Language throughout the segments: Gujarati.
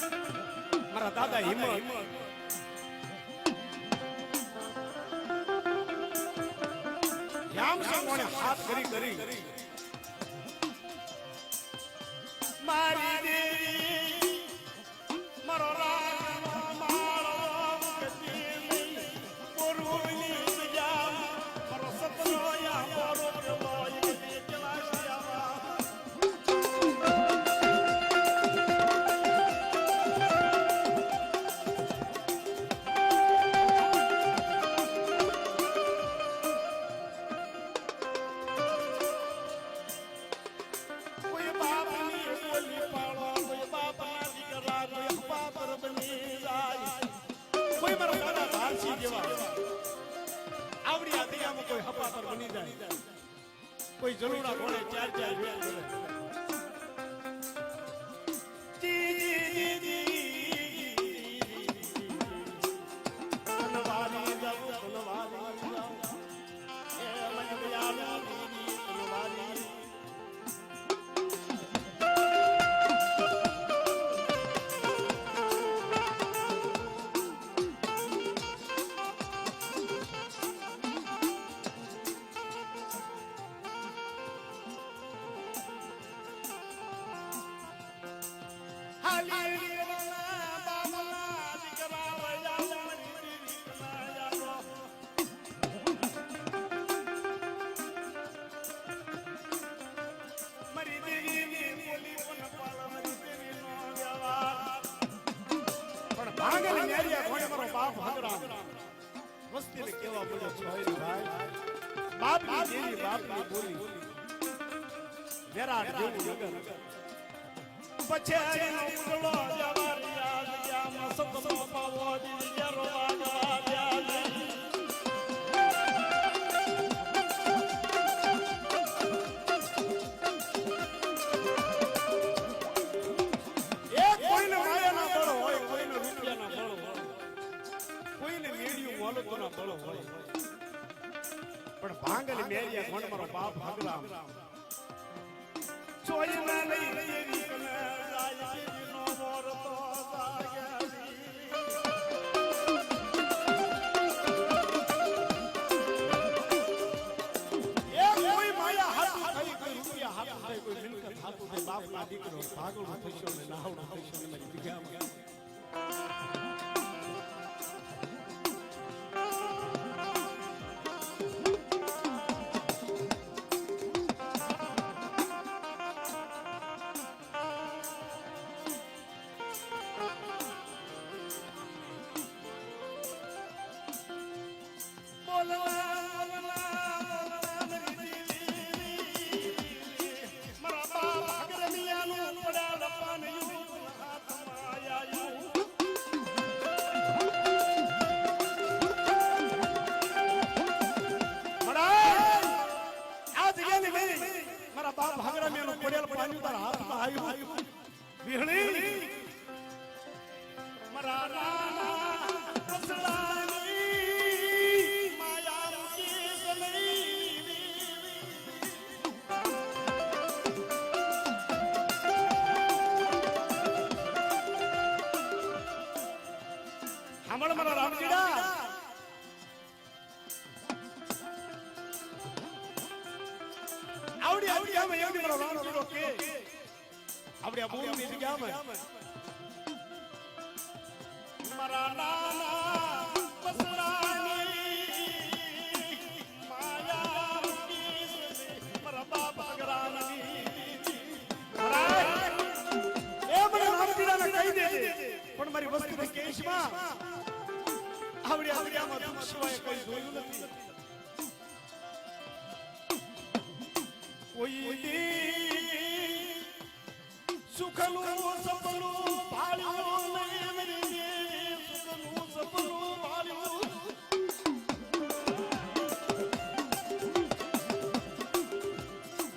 મારા દાદા હિંમત રામ સંગોણે હાથ કરી કરી મારી આવડી આ દયામાં કોઈ હપાતર બની જાય. કોઈ જરૂરા ઘોડે ચાર ચાર વેલ કરે ભાંગેલી બાપ હગરા વસ્તીને કેવા બોલે છોય ભાઈ બાપની દેવી બાપની બોલી વિરાટ જેવું નગર પણ ભાંગલ મેરિયા કોણ મારો બાપ ભગરામ ચોઈ બાપના દીકરો ભાગડું થશો ને નાવડું થશો ને મારી જગ્યામાં. બોલવા, સાંભળ મારા રામજીડા આવડી આવડી આમ એવડી મારો રામજીડો કે આવડી આ ભૂમિની જગ્યામાં મારા નાના બસરાની માયા મારા બાપા ગરાની. એ મને રામજીડાને કહી દેજે. પણ મારી વસ્તુ કેશમાં આવડી આવડી દુઃખ સિવાય કઈ જોયું નથી કોઈ દી સુખનું સપનું ભાળ્યું નહીં સુખનું સપનું ભાળ્યું.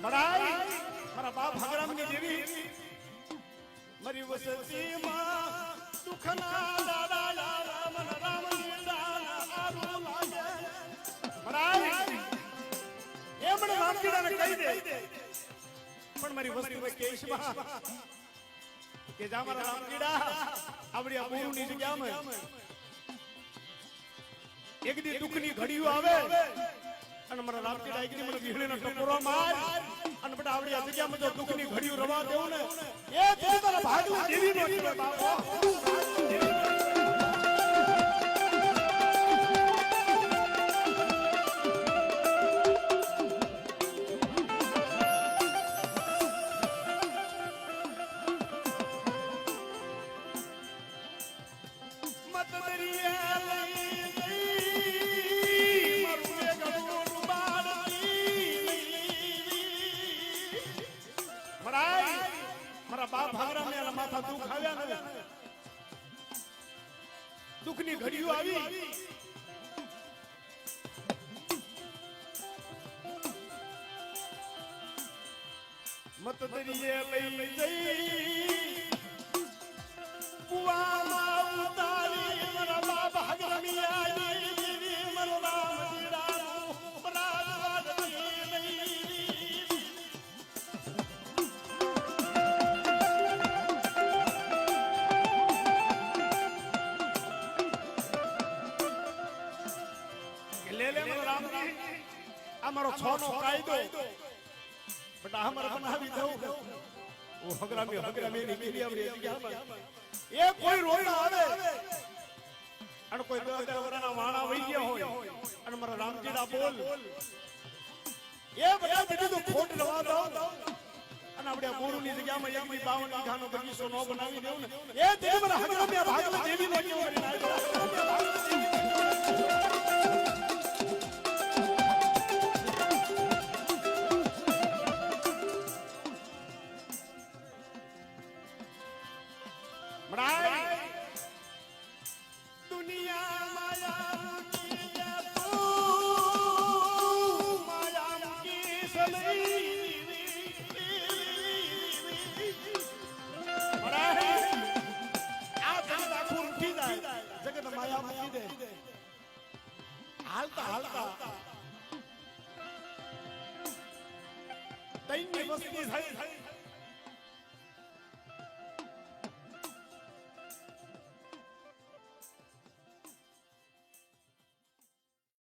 મહારાજ, મારા બાપ હગરામની દેવી મારી વસતીમાં દુઃખના દાડા એક દી દુઃખની ઘડીઓ આવે અને મારા રામજીડા એક દી મને વીહળીનો ટકોરો માર. અને બેટા આવડી આ જગ્યામાં જો દુઃખની ઘડીઓ રવા દેવું ને એ તે દેવી નો બાપો. મારા બાપ હારા એના માથા દુખ આવ્યા ને. દુઃખની ઘડીઓ આવી. મત દરિયે લઈ જઈ. કુવામાં છ નો કાયદો. બટ આ બનાવી દઉં ઓ, હગરામી હગરામી ની ગીરી આવડી એ કોઈ રોતા આવે. અને કોઈ બે બે વર્ષના વાણા વહી ગયા હોય. અને મારા રામજીડા બોલ. એ બધા બીજું તો ખોટ રવા દો. અને આપણે આ ની જગ્યામાં એકની બાવન વીઘાનો બગીચો ન બનાવી દેવું ને. એ તે મને હગરામી ભાગમાં દેવી નો તૈની વસ્તી થઈ